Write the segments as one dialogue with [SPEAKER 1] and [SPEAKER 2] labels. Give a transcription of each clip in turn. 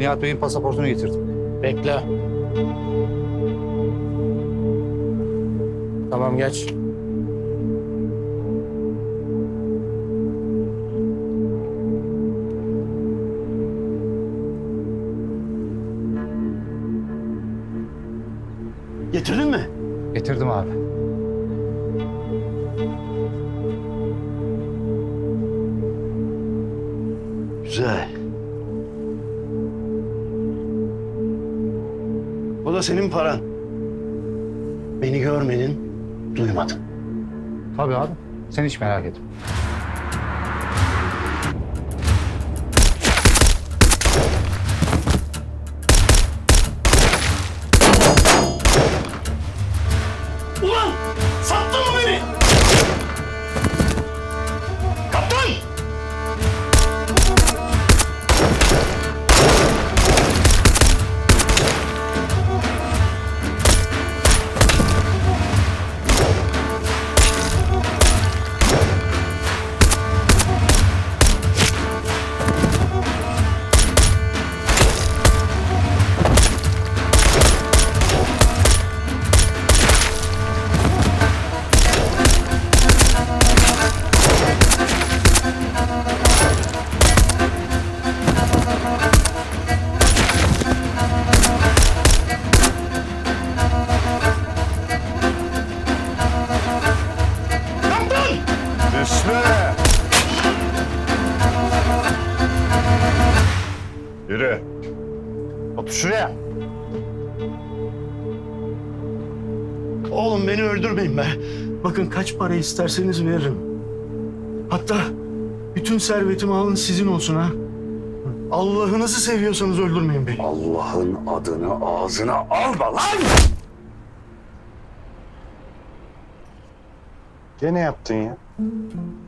[SPEAKER 1] Nihat Bey'in pasaportunu getirdim.
[SPEAKER 2] Bekle. Tamam geç.
[SPEAKER 3] Getirdin mi?
[SPEAKER 1] Getirdim abi.
[SPEAKER 3] Güzel. O da senin paran. Beni görmedin, duymadın.
[SPEAKER 1] Tabii abi. Sen hiç merak etme.
[SPEAKER 4] Yürü. Otur şuraya.
[SPEAKER 3] Oğlum beni öldürmeyin be. Bakın kaç para isterseniz veririm. Hatta bütün servetimi alın sizin olsun ha. Allah'ınızı seviyorsanız öldürmeyin beni.
[SPEAKER 4] Allah'ın adını ağzına alma lan!
[SPEAKER 5] Gene yaptın ya.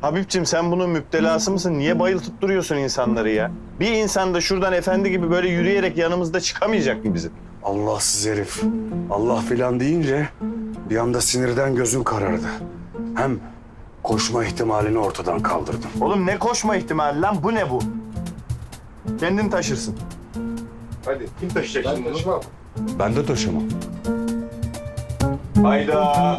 [SPEAKER 5] Habibciğim sen bunun müptelası mısın? Niye bayıltıp duruyorsun insanları ya? Bir insan da şuradan efendi gibi böyle yürüyerek yanımızda çıkamayacak mı bizim?
[SPEAKER 4] Allahsız herif. Allah filan deyince bir anda sinirden gözüm karardı. Hem koşma ihtimalini ortadan kaldırdım.
[SPEAKER 5] Oğlum ne koşma ihtimali lan? Bu ne bu? Kendin taşırsın. Hadi kim taşıyacak şimdi bunu?
[SPEAKER 4] Ben de taşımam.
[SPEAKER 5] Hayda.